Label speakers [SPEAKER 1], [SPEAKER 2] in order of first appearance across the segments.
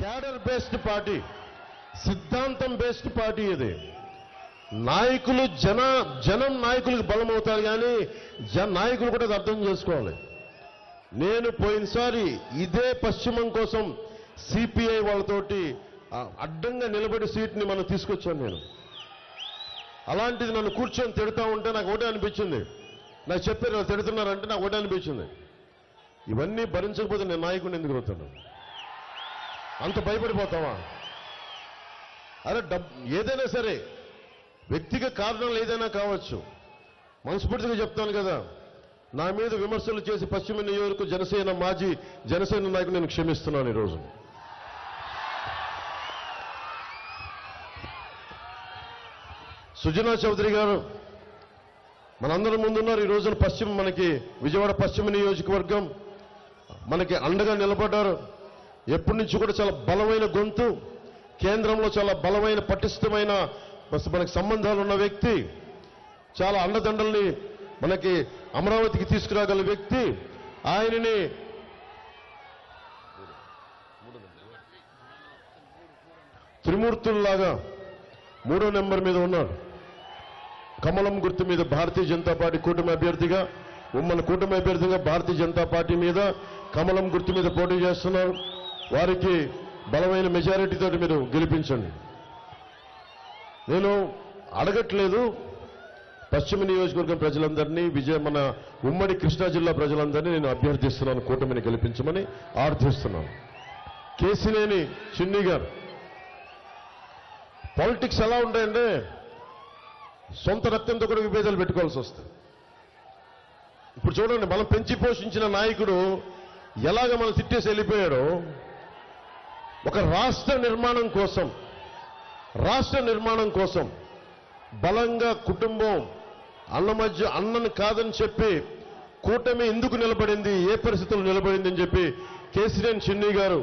[SPEAKER 1] Cadre based party సిద్ధాంతం based party ఇది. నాయకులు జన జనం నాయకులకు బలం అవుతారు కానీ జన నాయకులు కూడా అది అర్థం చేసుకోవాలి. నేను పోయినసారి ఇదే పశ్చిమం కోసం సిపిఐ వాళ్ళతోటి అడ్డంగా నిలబడి సీట్ని మనం తీసుకొచ్చాను నేను. అలాంటిది నన్ను కూర్చొని తిడతా ఉంటే నాకు ఒకటే అనిపించింది. నాకు చెప్పారు తిడుతున్నారంటే నాకు ఒకటే అనిపించింది. ఇవన్నీ భరించకపోతే నేను నాయకుడిని ఎందుకు అవుతాను అంత భయపడిపోతావా? అరే డబ్ ఏదైనా సరే వ్యక్తిగత కారణాలు ఏదైనా కావచ్చు. మనస్ఫూర్తిగా చెప్తాను కదా నా మీద విమర్శలు చేసి పశ్చిమ నియోజక జనసేన మాజీ జనసేన నాయకుడు నేను క్షమిస్తున్నాను ఈరోజు. సుజనా చౌదరి గారు మనందరం ముందున్నారు. ఈ రోజున పశ్చిమ మనకి విజయవాడ పశ్చిమ నియోజకవర్గం మనకి అండగా నిలబడ్డారు. ఎప్పటి నుంచి కూడా చాలా బలమైన గొంతు కేంద్రంలో చాలా బలమైన పటిష్టమైన మనకి సంబంధాలు ఉన్న వ్యక్తి చాలా అండదండల్ని మనకి అమరావతికి తీసుకురాగల వ్యక్తి ఆయనని త్రిమూర్తుల్లాగా మూడో నెంబర్ మీద ఉన్నాడు కమలం గుర్తు మీద భారతీయ జనతా పార్టీ కూటమి అభ్యర్థిగా ఉమ్మడి కూటమి అభ్యర్థిగా భారతీయ జనతా పార్టీ మీద కమలం గుర్తు మీద పోటీ చేస్తున్నారు. వారికి బలమైన మెజారిటీతో మీరు గెలిపించండి. నేను అడగట్లేదు. పశ్చిమ నియోజకవర్గం ప్రజలందరినీ విజయ మన ఉమ్మడి కృష్ణా జిల్లా ప్రజలందరినీ నేను అభ్యర్థిస్తున్నాను. కూటమిని గెలిపించమని ఆర్థిస్తున్నాను. కేసినేని చిన్ని గారు పాలిటిక్స్ ఎలా ఉంటాయంటే సొంత రక్తంతో కూడా విభేదాలు పెట్టుకోవాల్సి వస్తుంది ఇప్పుడు చూడండి మనం పెంచి పోషించిన నాయకుడు ఎలాగ మనం తిట్టేసి వెళ్ళిపోయాడో ఒక రాష్ట్ర నిర్మాణం కోసం రాష్ట్ర నిర్మాణం కోసం బలంగా కుటుంబం అన్న మధ్య అన్నను కాదని చెప్పి కూటమి ఎందుకు నిలబడింది ఏ పరిస్థితుల్లో నిలబడింది అని చెప్పి కేసీఆర్ చిన్ని గారు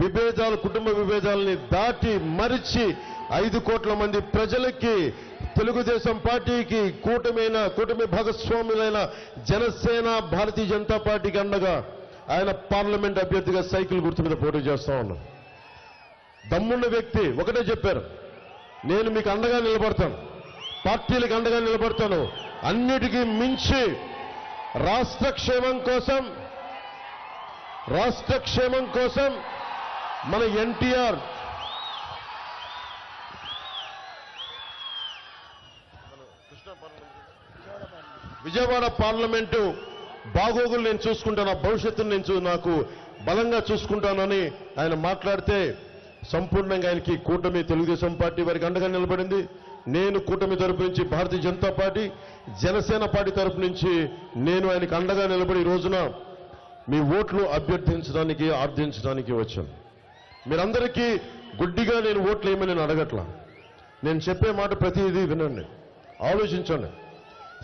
[SPEAKER 1] విభేదాలు కుటుంబ విభేదాలని దాటి మరిచి ఐదు కోట్ల మంది ప్రజలకి తెలుగుదేశం పార్టీకి కూటమైన కూటమి భాగస్వాములైన జనసేన భారతీయ జనతా పార్టీకి అండగా ఆయన పార్లమెంట్ అభ్యర్థిగా సైకిల్ గుర్తు మీద పోటీ చేస్తా ఉన్నారు దమ్మున్న వ్యక్తి ఒకటే చెప్పారు. నేను మీకు అండగా నిలబడతాను. పార్టీలకు అండగా నిలబడతాను. అన్నిటికీ మించి రాష్ట్ర క్షేమం కోసం రాష్ట్ర క్షేమం కోసం మన ఎన్టీఆర్ విజయవాడ పార్లమెంటు బాగోగులు నేను చూసుకుంటాను భవిష్యత్తును నేను నాకు బలంగా చూసుకుంటానని ఆయన మాట్లాడితే సంపూర్ణంగా ఆయనకి కూటమి తెలుగుదేశం పార్టీ వారికి అండగా నిలబడింది. నేను కూటమి తరపు నుంచి భారతీయ జనతా పార్టీ జనసేన పార్టీ తరపు నుంచి నేను ఆయనకి అండగా నిలబడి రోజున మీ ఓట్లు అభ్యర్థించడానికి ఆర్థించడానికి వచ్చాను. మీరందరికీ గుడ్డిగా నేను ఓట్లు ఏమని నేను అడగట్లా. నేను చెప్పే మాట ప్రతిదీ వినండి. ఆలోచించండి.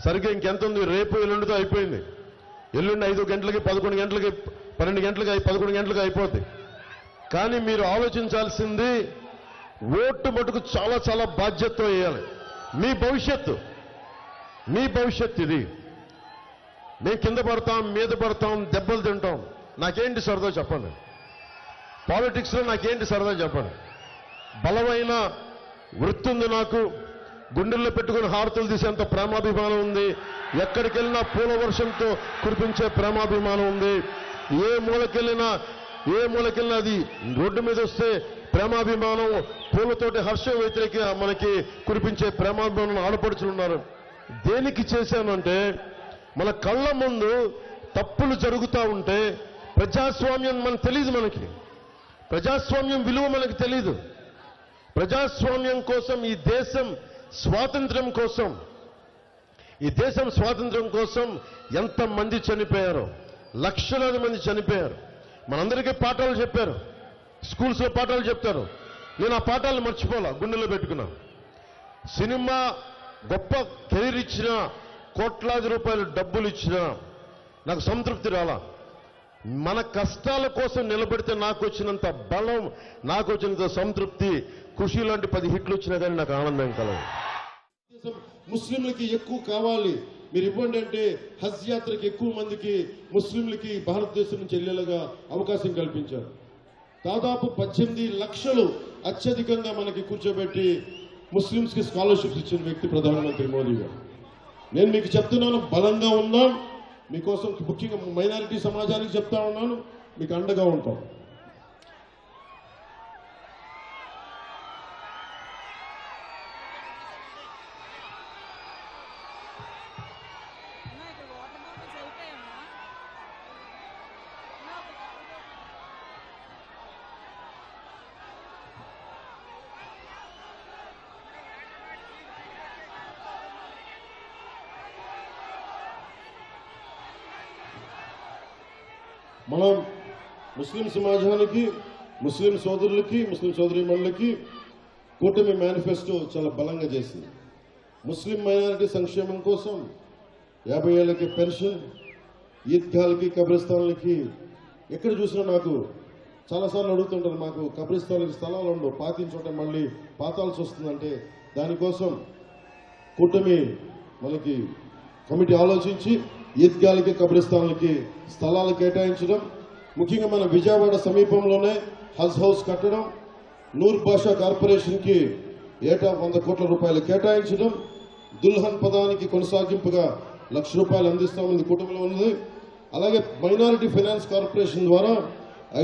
[SPEAKER 1] సరిగ్గా ఇంకెంత ఉంది? రేపు ఎల్లుండితో అయిపోయింది. ఎల్లుండి ఐదు గంటలకి పదకొండు గంటలకి పన్నెండు గంటలకి అయి- పదకొండు గంటలకి అయిపోద్ది. కానీ మీరు ఆలోచించాల్సింది ఓటు మటుకు చాలా చాలా బాధ్యతతో వేయాలి. మీ భవిష్యత్తు. మీ భవిష్యత్తు ఇది. మేము కింద పడతాం మీద పడతాం దెబ్బలు తింటాం. నాకేంటి సరదా చెప్పండి? పాలిటిక్స్లో నాకేంటి సరదా చెప్పండి? బలమైన వృత్తి ఉంది నాకు. గుండెల్లో పెట్టుకుని హారతులు తీసేంత ప్రేమాభిమానం ఉంది. ఎక్కడికి వెళ్ళినా పూల వర్షంతో కురిపించే ప్రేమాభిమానం ఉంది. ఏ మూలకెళ్ళినా ఏ మూలకెళ్ళినా అది రోడ్డు మీద వస్తే ప్రేమాభిమానం పూలతోటి హర్షం వ్యతిరేక మనకి కురిపించే ప్రేమాభిమానం ఆడపడుచులు ఉన్నారు. దేనికి చేశానంటే మన కళ్ళ ముందు తప్పులు జరుగుతూ ఉంటే ప్రజాస్వామ్యం మనకు తెలియదు మనకి. ప్రజాస్వామ్యం విలువ మనకు తెలీదు. ప్రజాస్వామ్యం కోసం ఈ దేశం స్వాతంత్ర్యం కోసం ఈ దేశం స్వాతంత్ర్యం కోసం ఎంతమంది చనిపోయారో లక్షలాది మంది చనిపోయారు. మనందరికీ పాఠాలు చెప్పారు. స్కూల్స్లో పాఠాలు చెప్తారు. నేను ఆ పాఠాలు మర్చిపోలా గుండెలో పెట్టుకున్నాను సినిమా గొప్ప కెరీర్ ఇచ్చిన కోట్లాది రూపాయలు డబ్బులు ఇచ్చినా నాకు సంతృప్తి రాలా. మన కష్టాల కోసం నిలబడితే నాకు వచ్చినంత బలం నాకు వచ్చినంత సంతృప్తి ఖుషి లాంటి పది హిట్లు వచ్చినా కానీ నాకు ఆనందం కలదు. ముస్లింలకి ఎక్కువ కావాలి. మీరు ఇవ్వండి అంటే హజ్ యాత్రకి ఎక్కువ మందికి ముస్లింలకి భారతదేశం నుంచి వెళ్ళేలాగా అవకాశం కల్పించారు. దాదాపు పద్దెనిమిది లక్షలు అత్యధికంగా మనకి కూర్చోబెట్టి ముస్లిమ్స్కి స్కాలర్షిప్స్ ఇచ్చిన వ్యక్తి ప్రధానమంత్రి మోదీ గారు. నేను మీకు చెప్తున్నాను బలంగా ఉన్నాం. మీకోసం ముఖ్యంగా మైనారిటీ సమాజానికి చెప్తా ఉన్నాను. మీకు అండగా ఉంటాం. మనం ముస్లిం సమాజానికి ముస్లిం సోదరులకి ముస్లిం సోదరీమణులకి కూటమి మేనిఫెస్టో చాలా బలంగా చేసింది. ముస్లిం మైనారిటీ సంక్షేమం కోసం యాభై ఏళ్ళకి పెన్షన్ ఈద్గాలకి కబ్రిస్తాన్లకి ఎక్కడ చూసినా నాకు చాలాసార్లు అడుగుతుంటారు మాకు కబ్రిస్తాన్లకి స్థలాలు ఉండవు పాతించోట మళ్ళీ పాతాల్సి వస్తుందంటే దానికోసం కూటమి మనకి కమిటీ ఆలోచించి ఈద్గాలకి కబ్రిస్తాన్లకి స్థలాలు కేటాయించడం ముఖ్యంగా మన విజయవాడ సమీపంలోనే హజ్ హౌస్ కట్టడం నూర్ భాషా కార్పొరేషన్కి ఏటా వంద కోట్ల రూపాయలు కేటాయించడం దుల్హన్ పదానికి కొనసాగింపుగా లక్ష రూపాయలు అందిస్తామని కుటుంబంలో ఉన్నది. అలాగే మైనారిటీ ఫైనాన్స్ కార్పొరేషన్ ద్వారా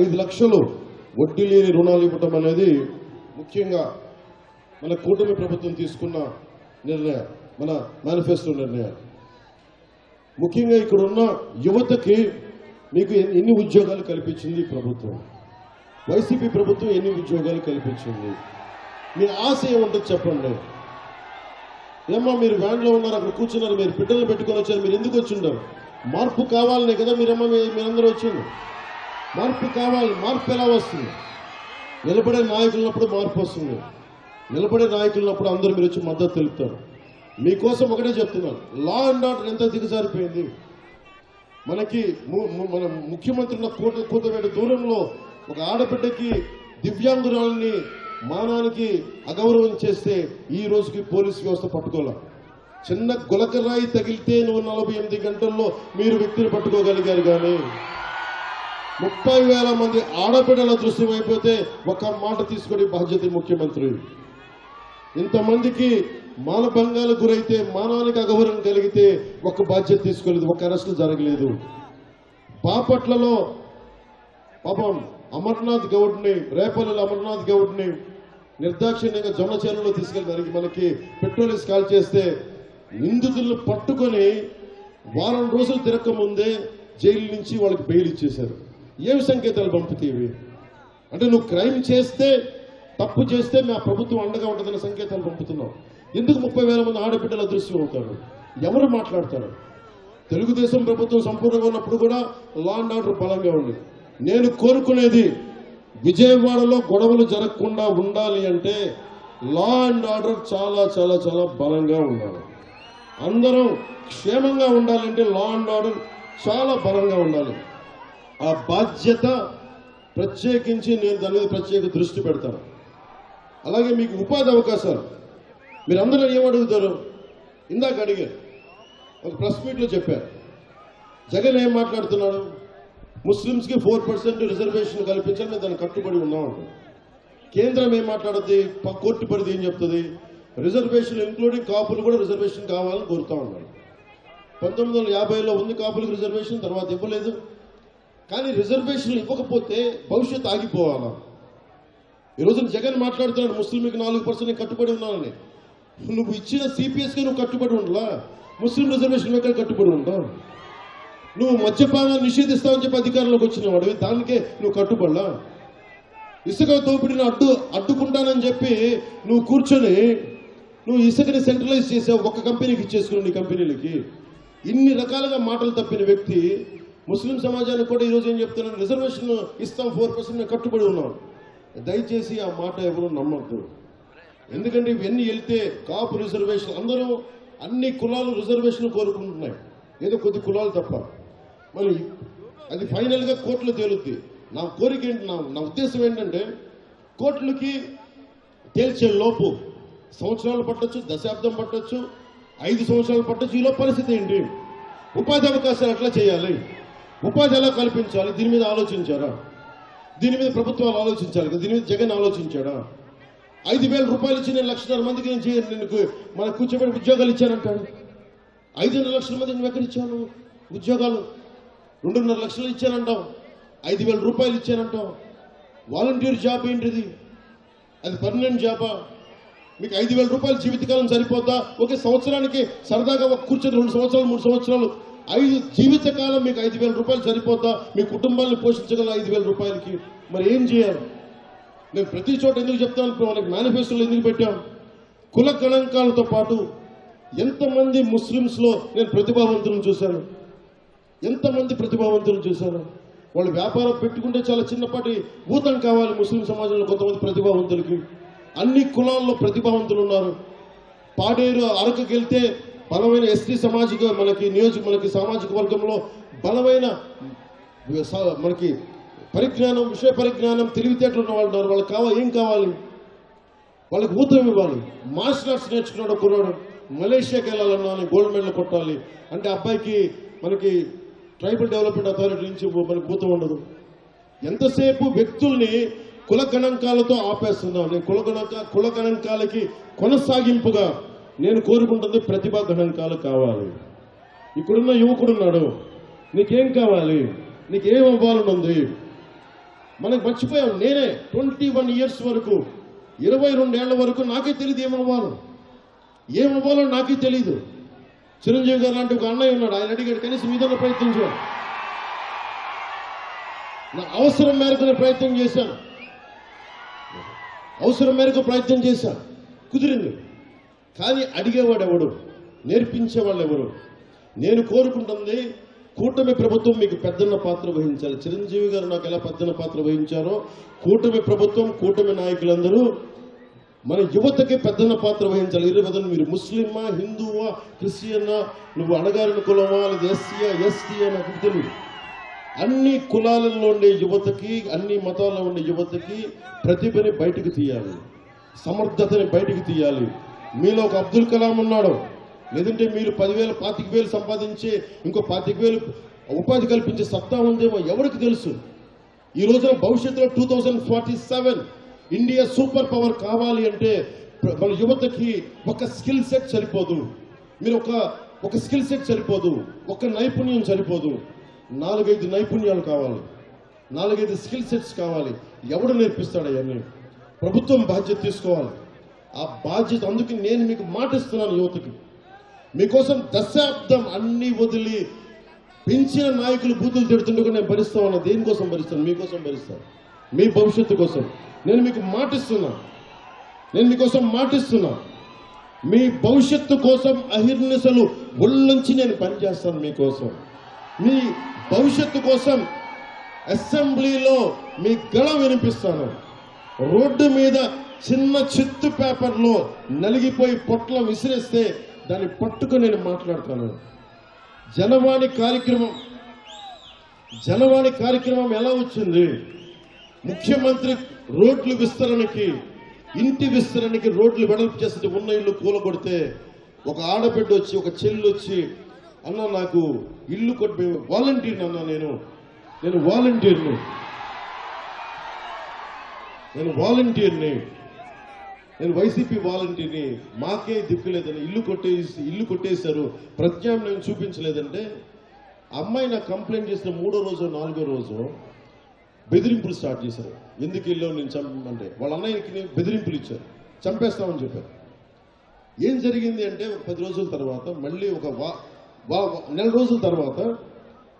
[SPEAKER 1] ఐదు లక్షలు వడ్డీ లేని రుణాలు ఇవ్వటం అనేది ముఖ్యంగా మన కూటమి ప్రభుత్వం తీసుకున్న నిర్ణయం మన మేనిఫెస్టో నిర్ణయం. ముఖ్యంగా ఇక్కడ ఉన్న యువతకి మీకు ఎన్ని- ఎన్ని ఉద్యోగాలు కల్పించింది ప్రభుత్వం? వైసీపీ ప్రభుత్వం ఎన్ని ఉద్యోగాలు కల్పించింది? మీ ఆశ ఏముంటుంది చెప్పండి. ఏమ్మా మీరు వ్యాన్లో ఉన్నారు అక్కడ కూర్చున్నారు మీరు బిడ్డలు పెట్టుకొని వచ్చారు మీరు ఎందుకు వచ్చిండారు? మార్పు కావాలనే కదా మీరమ్మ మీ- మీరందరూ వచ్చింది మార్పు కావాలి మార్పు ఎలా వస్తుంది? నిలబడే నాయకులున్నప్పుడు మార్పు వస్తుంది. నిలబడే నాయకులున్నప్పుడు అందరూ మీరు వచ్చి మద్దతు తెలుపుతారు. మీకోసం ఒకటే చెప్తున్నాను. లా అండ్ ఆర్డర్ ఎంత దిగజారిపోయింది? మనకి ము- మన ముఖ్యమంత్రి ఉన్న కూత కూతవేట దూరంలో ఒక ఆడబిడ్డకి దివ్యాంగురాలని మానానికి అగౌరవం చేస్తే ఈ రోజుకి పోలీస్ వ్యవస్థ పట్టుకోలే చిన్న గులకరాయి తగిలితే నువ్వు నలభై ఎనిమిది గంటల్లో మీరు వ్యక్తిని పట్టుకోగలిగారు కానీ ముప్పై వేల మంది ఆడబిడ్డల దృశ్యం అయిపోతే ఒక మాట తీసుకొని బాధ్యత ముఖ్యమంత్రి. ఇంతమందికి మానభంగాలు గురైతే మానవానికి అగౌరవం కలిగితే ఒక బాధ్యత తీసుకోలేదు ఒక అరెస్టు జరగలేదు. బాపట్లలో పాపం అమర్నాథ్ గౌడ్ని రేపల్లి అమర్నాథ్ గౌడ్ని నిర్దాక్షిణ్యంగా జొన్న చేనులో తీసుకెళ్ళి మనకి పెట్రోల్ కాల్ చేస్తే నిందితులను పట్టుకొని వారం రోజులు తిరక్క ముందే జైలు నుంచి వాళ్ళకి బెయిల్ ఇచ్చేశారు. ఏమి సంకేతాలు పంపుతీవి? అంటే నువ్వు క్రైమ్ చేస్తే తప్పు చేస్తే మా ప్రభుత్వం అండగా ఉంటుందన్న సంకేతాలు పంపుతున్నాం. ఎందుకు ముప్పై వేల మంది ఆడబిడ్డలు అదృశ్యం అవుతారు? ఎవరు మాట్లాడతారు? తెలుగుదేశం ప్రభుత్వం సంపూర్ణంగా ఉన్నప్పుడు కూడా లా అండ్ ఆర్డర్ బలంగా ఉంది. నేను కోరుకునేది విజయవాడలో గొడవలు జరగకుండా ఉండాలి అంటే లా అండ్ ఆర్డర్ చాలా చాలా చాలా బలంగా ఉండాలి. అందరం క్షేమంగా ఉండాలంటే లా అండ్ ఆర్డర్ చాలా బలంగా ఉండాలి. ఆ బాధ్యత ప్రత్యేకించి నేను దాని మీద ప్రత్యేక దృష్టి పెడతాను. అలాగే మీకు ఉపాధి అవకాశాలు. మీరు అందరూ ఏమడుగుతారు ఇందాక అడిగారు. ఒక ప్రెస్ మీట్లో చెప్పారు. జగన్ ఏం మాట్లాడుతున్నాడు? ముస్లిమ్స్కి ఫోర్ పర్సెంట్ రిజర్వేషన్ కల్పించాలి మేము కట్టుబడి ఉన్నాం కేంద్రం ఏం మాట్లాడుద్ది? కోర్టు పరిధి ఏం చెప్తుంది? రిజర్వేషన్ ఇంక్లూడింగ్ కాపులు కూడా రిజర్వేషన్ కావాలని కోరుతా ఉన్నారు పంతొమ్మిది వందల యాభైలో ఉంది కాపులకు రిజర్వేషన్ తర్వాత ఇవ్వలేదు. కానీ రిజర్వేషన్లు ఇవ్వకపోతే భవిష్యత్ ఆగిపోవాలా? ఈ జగన్ మాట్లాడుతున్నాడు ముస్లింకి నాలుగు పర్సెంట్ కట్టుబడి ఉన్నానని. నువ్వు ఇచ్చిన సిపిఎస్కి నువ్వు కట్టుబడి ఉండలా? ముస్లిం రిజర్వేషన్ ఎక్కడ కట్టుబడి ఉంటావు నువ్వు మద్యపానాన్ని నిషేధిస్తావని చెప్పి అధికారంలోకి వచ్చిన వాడివి దానికే నువ్వు కట్టుబడలా? ఇసుక దోపిడిని అడ్డు అడ్డుకుంటానని చెప్పి నువ్వు కూర్చొని నువ్వు ఇసుకని సెంట్రలైజ్ చేసావు ఒక్క కంపెనీకి ఇచ్చేసుకున్నావు నీ కంపెనీలకి. ఇన్ని రకాలుగా మాటలు తప్పిన వ్యక్తి ముస్లిం సమాజానికి కూడా ఈరోజు ఏం చెప్తున్నాను రిజర్వేషన్ ఇస్తాం ఫోర్ పర్సెంట్ కట్టుబడి ఉన్నాం దయచేసి ఆ మాట ఎవరు నమ్మద్దు. ఎందుకంటే ఇవన్నీ వెళ్తే కాపు రిజర్వేషన్ అందరూ అన్ని కులాలు రిజర్వేషన్ కోరుకుంటున్నాయి. ఏదో కొద్ది కులాలు తప్ప. మరి అది ఫైనల్గా కోర్టులో తేలుద్ది. నా కోరిక ఏంటి? నా నా ఉద్దేశం ఏంటంటే కోర్టులకి తేల్చే లోపు సంవత్సరాలు పట్టొచ్చు దశాబ్దం పట్టచ్చు ఐదు సంవత్సరాలు పట్టొచ్చు. ఈలో పరిస్థితి ఏంటి? ఉపాధి అవకాశాలు ఎట్లా చేయాలి? ఉపాధి ఎలా కల్పించాలి? దీని మీద ఆలోచించారా? దీని మీద ప్రభుత్వాలు ఆలోచించాలి కదా. దీని మీద జగన్ ఆలోచించాడా? ఐదు వేల రూపాయలు ఇచ్చి నేను లక్షన్నర మందికి నేను చేయ- నేను కు- మన కూర్చోబెట్టి ఉద్యోగాలు ఇచ్చానంటాడు. ఐదున్నర లక్షల మందికి నువ్వు ఎక్కడ ఇచ్చాను ఉద్యోగాలు రెండున్నర లక్షలు ఇచ్చానంటావు. ఐదు వేల రూపాయలు ఇచ్చానంటావు. వాలంటీర్ జాబ్ ఏంటిది? అది పర్మనెంట్ జాబా? మీకు ఐదు వేల రూపాయలు జీవితకాలం సరిపోద్దా? ఒకే సంవత్సరానికి సరదాగా ఒక కూర్చొని రెండు సంవత్సరాలు మూడు సంవత్సరాలు ఐదు జీవితకాలం మీకు ఐదు వేల రూపాయలు సరిపోతా మీ కుటుంబాన్ని పోషించగల ఐదు వేల రూపాయలకి. మరి ఏం చేయాలి? నేను ప్రతి చోట ఎందుకు చెప్తాను? మనకి వాళ్ళకి మేనిఫెస్టోలో ఎందుకు పెట్టాం? కుల గణాంకాలతో పాటు ఎంతమంది ముస్లిమ్స్లో నేను ప్రతిభావంతులను చూశాను? ఎంతమంది ప్రతిభావంతులను చూశాను? వాళ్ళు వ్యాపారం పెట్టుకుంటే చాలా చిన్నపాటి భూతం కావాలి ముస్లిం సమాజంలో కొంతమంది ప్రతిభావంతులకి. అన్ని కులాల్లో ప్రతిభావంతులు ఉన్నారు. పాడేరు అరకుకి వెళ్తే బలమైన ఎస్టీ సామాజిక మనకి నియోజక మనకి సామాజిక వర్గంలో బలమైన మనకి పరిజ్ఞానం విషయ పరిజ్ఞానం తెలివితేటలు ఉన్న వాళ్ళు ఉన్నారు. వాళ్ళకి కావాలి ఏం కావాలి? వాళ్ళకి ఊతం ఇవ్వాలి. మార్షల్ ఆర్ట్స్ నేర్చుకున్నాడు కుర్రాడు మలేషియాకి వెళ్ళాలన్నా గోల్డ్ మెడల్ కొట్టాలి. అంటే అబ్బాయికి మనకి ట్రైబల్ డెవలప్మెంట్ అథారిటీ నుంచి మనకి భూతం ఉండదు. ఎంతసేపు వ్యక్తుల్ని కుల గణాంకాలతో ఆపేస్తున్నాం నేను కుల గణాంక కుల గణాంకాలకి కొనసాగింపుగా నేను కోరుకుంటుంది ప్రతిభా గణాంకాలు కావాలి. ఇక్కడున్న యువకుడున్నాడు నీకేం కావాలి? నీకేం అవ్వాలని ఉంది మనకు మర్చిపోయాం నేనే ట్వంటీ వన్ ఇయర్స్ వరకు ఇరవై రెండేళ్ళ వరకు నాకే తెలియదు ఏమవ్వాలో. ఏమవ్వాలో నాకే తెలియదు చిరంజీవి గారు లాంటి ఒక అన్నయ్య ఉన్నాడు ఆయన అడిగాడు కనీసం మీదన్న ప్రయత్నించాడు నా అవసరం మేరకు ప్రయత్నం చేశాను. అవసరం మేరకు ప్రయత్నం చేశాను. కుదిరింది. కానీ అడిగేవాడు ఎవడు నేర్పించేవాళ్ళు ఎవరు నేను కోరుకుంటుంది కూటమి ప్రభుత్వం మీకు పెద్దన్న పాత్ర వహించాలి. చిరంజీవి గారు నాకు ఎలా పెద్దన్న పాత్ర వహించారో కూటమి ప్రభుత్వం కూటమి నాయకులందరూ మన యువతకి పెద్దన్న పాత్ర వహించాలి. ఇరవై మీరు ముస్లిమా హిందువా క్రిస్టియన్నా నువ్వు అడగారిన కులమా లేదా ఎస్సీయా ఎస్టీయా నాకు తెలియదు అన్ని కులాలలో ఉండే యువతకి అన్ని మతాల్లో ఉండే యువతకి ప్రతిభని బయటకు తీయాలి. సమర్థతని బయటకు తీయాలి. మీలో ఒక అబ్దుల్ కలాం ఉన్నాడు. లేదంటే మీరు పదివేలు పాతిక వేలు సంపాదించి ఇంకో పాతిక వేలు ఉపాధి కల్పించే సత్తా ఉందేమో ఎవరికి తెలుసు? ఈ రోజున భవిష్యత్తులో two thousand forty seven India super power కావాలి అంటే మన యువతకి ఒక స్కిల్ సెట్ సరిపోదు. మీరు ఒక ఒక స్కిల్ సెట్ సరిపోదు. ఒక నైపుణ్యం సరిపోదు. నాలుగైదు నైపుణ్యాలు కావాలి. నాలుగైదు స్కిల్ సెట్స్ కావాలి. ఎవడు నేర్పిస్తాడు అవన్నీ ప్రభుత్వం బాధ్యత తీసుకోవాలి. ఆ బాధ్యత అందుకే నేను మీకు మాటిస్తున్నాను యువతకి. మీకోసం దశాబ్దం అన్ని వదిలి పెంచిన నాయకులు బూతులు తిడుతుండగా నేను భరిస్తా ఉన్నా. దేనికోసం భరిస్తాను? మీకోసం భరిస్తాను. మీ భవిష్యత్తు కోసం. నేను మీకు మాటిస్తున్నా. నేను మీకోసం మాటిస్తున్నా. మీ భవిష్యత్తు కోసం అహిర్నిశలు ఒళ్ళుంచి నేను పనిచేస్తాను మీకోసం. మీ భవిష్యత్తు కోసం అసెంబ్లీలో మీ గళ వినిపిస్తాను. రోడ్డు మీద చిన్న చిత్తు పేపర్లో నలిగిపోయి పొట్ల విసిరేస్తే దాన్ని పట్టుకొని నేను మాట్లాడతాను. జనవాణి కార్యక్రమం జనవాణి కార్యక్రమం ఎలా వచ్చింది? ముఖ్యమంత్రి రోడ్లు విస్తరణకి ఇంటి విస్తరణకి రోడ్లు వెడల్పు చేస్తే ఉన్న ఇల్లు కూలగొడితే ఒక ఆడబిడ్డ వచ్చి ఒక చెల్లి వచ్చి అన్న నాకు ఇల్లు కొట్టి వాలంటీర్ అన్న నేను. నేను వాలంటీర్ని. నేను వాలంటీర్ని. నేను వైసీపీ వాలంటీర్ని మాకే దిక్కులేదని ఇల్లు కొట్టేసి ఇల్లు కొట్టేశారు. ప్రత్యామ్నాయం చూపించలేదంటే అమ్మాయి నాకు కంప్లైంట్ చేసిన మూడో రోజు నాలుగో రోజు బెదిరింపులు స్టార్ట్ చేశారు. ఎందుకు వెళ్ళావు నేను చంపమంటే. వాళ్ళ అన్నయ్యకి బెదిరింపులు ఇచ్చారు. చంపేస్తామని చెప్పారు. ఏం జరిగింది అంటే ఒక పది రోజుల తర్వాత మళ్ళీ ఒక వా వా- నెల రోజుల తర్వాత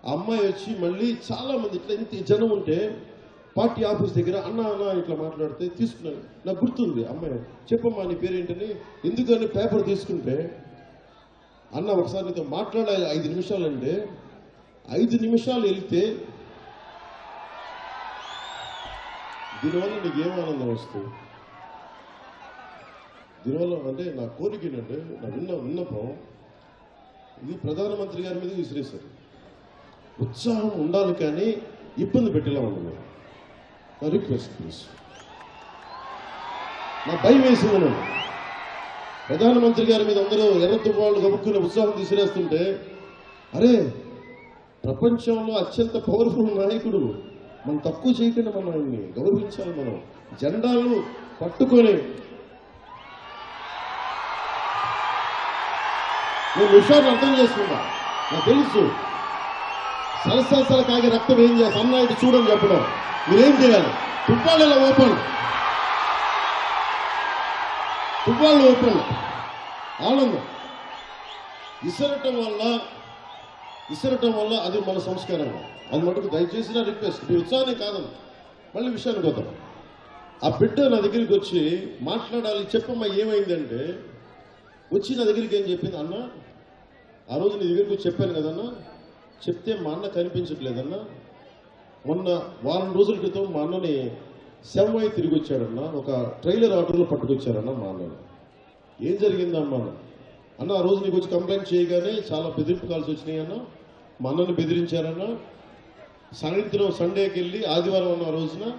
[SPEAKER 1] అమ్మాయి వచ్చి మళ్ళీ చాలా మంది ఇట్లా ఇంత జనం ఉంటే పార్టీ ఆఫీస్ దగ్గర అన్న అన్న ఇట్లా మాట్లాడితే తీసుకున్నాను. నాకు గుర్తుంది అమ్మాయి చెప్పమ్మా నీ పేరేంటని. ఎందుకని పేపర్ తీసుకుంటే అన్న ఒకసారి నీతో మాట్లాడాలి ఐదు నిమిషాలు అంటే ఐదు నిమిషాలు వెళ్తే దీనివల్ల నీకు ఏం ఆనందం వస్తుంది? దీనివల్ల అంటే నా కోరిక ఏంటంటే నా విన్న విన్నపం ఇది ప్రధానమంత్రి గారి మీద విసిరేశారు. ఉత్సాహం ఉండాలి కానీ ఇబ్బంది పెట్టేలా ఉండదు. Request please. నా భయం వేసింది ప్రధానమంత్రి గారి మీద అందరూ ఎర్రతు వాళ్ళు గబుక్కుని ఉత్సాహం తీసిరేస్తుంటే అరే ప్రపంచంలో అత్యంత పవర్ఫుల్ నాయకుడు మనం తక్కువ చేయకుండా మనం ఆయన్ని గౌరవించాలి మనం. జెండాలు పట్టుకొని నేను విషయాన్ని అర్థం చేసుకుంటా నాకు తెలుసు సలసలసల కాగి రక్తం ఏం చేయాలి? అన్న చూడని చెప్పడం. మీరేం చేయాలి? తుప్పాళ్ళలో ఓపెన్? Football open. ఆనందం. ఇసరటం వల్ల ఇసరటం వల్ల అది మన సంస్కారం. అది మటుకు దయచేసి నా రిక్వెస్ట్. మీ ఉత్సాహాన్ని కాదన్న. మళ్ళీ విషయానికి వద్దాం. ఆ బిడ్డ నా దగ్గరికి వచ్చి మాట్లాడాలి చెప్పమ్మా ఏమైందంటే వచ్చి నా దగ్గరికి ఏం చెప్పింది? అన్న ఆ రోజు నీ దగ్గరికి వచ్చి చెప్పాను కదన్నా చెప్తే మా అన్న కనిపించట్లేదన్నా. మొన్న వారం రోజుల క్రితం మా అన్నని శవమై తిరిగి వచ్చాడన్న ఒక ట్రైలర్ ఆటోలో పట్టుకొచ్చారన్న మా అన్నని. ఏం జరిగిందమ్మా? అన్న ఆ రోజు నీకు వచ్చి కంప్లైంట్ చేయగానే చాలా బెదిరింపు కాల్సి వచ్చినాయి అన్న. మా అన్నని బెదిరించారన్న. సాయంత్రం సండేకి వెళ్ళి ఆదివారం అన్న రోజున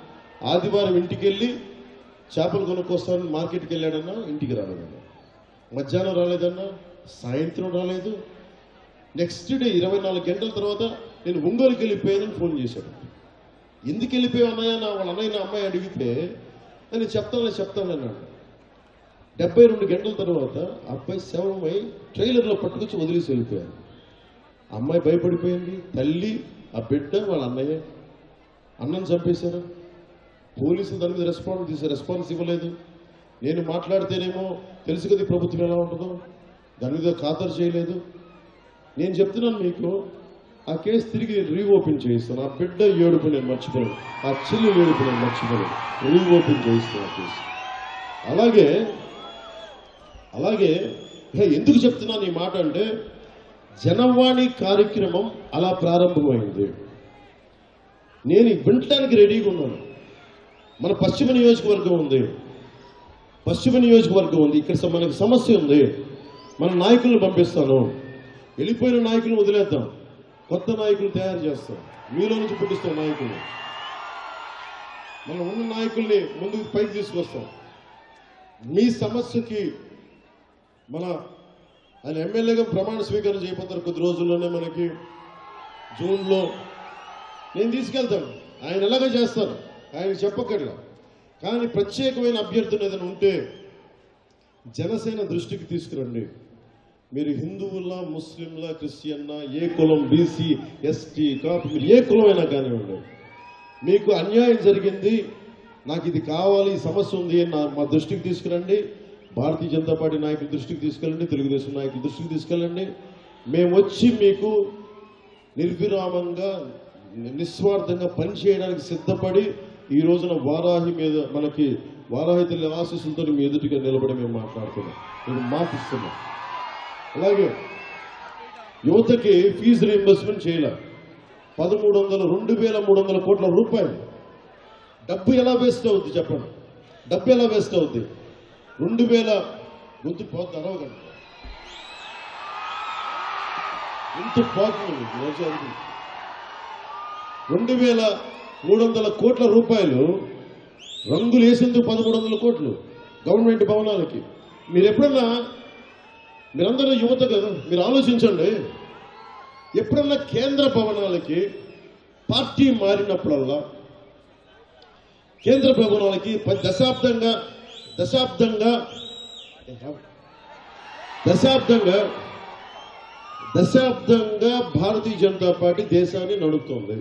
[SPEAKER 1] ఆదివారం ఇంటికి వెళ్ళి చేపలు కొనుక్కొస్తానని మార్కెట్కి వెళ్ళాడన్నా ఇంటికి రాలేదన్న. మధ్యాహ్నం రాలేదన్నా సాయంత్రం రాలేదు. నెక్స్ట్ డే ఇరవై నాలుగు గంటల తర్వాత నేను ఒంగోలుకి వెళ్ళిపోయానని ఫోన్ చేశాడు. ఎందుకు వెళ్ళిపోయావు అన్నయ్య? నా వాళ్ళ అన్నయ్య నా అమ్మాయి అడిగితే నేను చెప్తాను చెప్తాను అన్నాడు. డెబ్బై రెండు గంటల తర్వాత అబ్బాయి శవమై ట్రైలర్లో పట్టుకొచ్చి వదిలేసి వెళ్ళిపోయారు అమ్మాయి భయపడిపోయింది. తల్లి ఆ బిడ్డ వాళ్ళ అన్నయ్య అన్నను చంపేశారు. పోలీసులు దాని మీద రెస్పాన్స్ తీసే రెస్పాన్స్ ఇవ్వలేదు. నేను మాట్లాడితేనేమో తెలుసు కదా ప్రభుత్వం ఎలా ఉంటుందో. దాని మీద ఖాతరు చేయలేదు. నేను చెప్తున్నాను మీకు ఆ కేసు తిరిగి రీఓపెన్ చేయిస్తాను. ఆ బిడ్డ ఏడుపు నేను మర్చిపోయాను ఆ చెల్లి ఏడుపు నేను మర్చిపోయాను రీఓపెన్ చేయిస్తాను ఆ కేసు. అలాగే అలాగే ఎందుకు చెప్తున్నాను ఈ మాట అంటే జనవాణి కార్యక్రమం అలా ప్రారంభమైంది. నేను వినటానికి రెడీగా ఉన్నాను. మన పశ్చిమ నియోజకవర్గం ఉంది. పశ్చిమ నియోజకవర్గం ఉంది. ఇక్కడ మనకి సమస్య ఉంది. మన నాయకులను పంపిస్తాను. వెళ్ళిపోయిన నాయకులను వదిలేద్దాం. కొత్త నాయకులు తయారు చేస్తాం. మీలో నుంచి పుట్టిస్తాం నాయకులు. మనం ఉన్న నాయకుల్ని ముందుకు పైకి తీసుకొస్తాం. మీ సమస్యకి మన ఆయన ఎమ్మెల్యేగా ప్రమాణ స్వీకారం చేయబోతారు కొద్ది రోజుల్లోనే మనకి జూన్లో నేను తీసుకెళ్తాను. ఆయన ఎలాగో చేస్తాను ఆయన చెప్పక్కర్లా. కానీ ప్రత్యేకమైన అభ్యర్థులు ఏదైనా ఉంటే జనసేన దృష్టికి తీసుకురండి. మీరు హిందువులా ముస్లింలా క్రిస్టియన్నా ఏ కులం బీసీ ఎస్టీ కాపు మీరు ఏ కులమైనా కానివ్వండి మీకు అన్యాయం జరిగింది నాకు ఇది కావాలి ఈ సమస్య ఉంది అని నా- మా దృష్టికి తీసుకురండి. భారతీయ జనతా పార్టీ నాయకుల దృష్టికి తీసుకెళ్ళండి తెలుగుదేశం నాయకుల దృష్టికి తీసుకెళ్ళండి. మేము వచ్చి మీకు నిర్విరామంగా నిస్వార్థంగా పనిచేయడానికి సిద్ధపడి ఈ రోజున వారాహి మీద మనకి వారాహి తల్లి ఆశీస్సులతో మీ ఎదుటిగా నిలబడి మేము మాట్లాడుతున్నాం. మేము మాపిస్తున్నాం అలాగే యువతకి ఫీజు రీఎంబర్స్మెంట్ చేయాల. పదమూడు వందల రెండు వేల మూడు వందల కోట్ల రూపాయలు. డబ్బు ఎలా వేస్ట్ అవుద్ది చెప్పండి? డబ్బు ఎలా వేస్ట్ అవుద్ది? రెండు వేల గొంతు పోతుంది అరవగండి గొంతు పోతుంది. రెండు వేల మూడు వందల కోట్ల రూపాయలు రంగులు వేసేందుకు పదమూడు వందల కోట్లు గవర్నమెంట్ భవనాలకి. మీరు ఎప్పుడన్నా మీరందరూ యువత కదా మీరు ఆలోచించండి. ఎప్పుడన్నా కేంద్ర భవనాలకి పార్టీ మారినప్పుడల్లా కేంద్ర భవనాలకి పది దశాబ్దంగా దశాబ్దంగా దశాబ్దంగా దశాబ్దంగా భారతీయ జనతా పార్టీ దేశాన్ని నడుపుతోంది.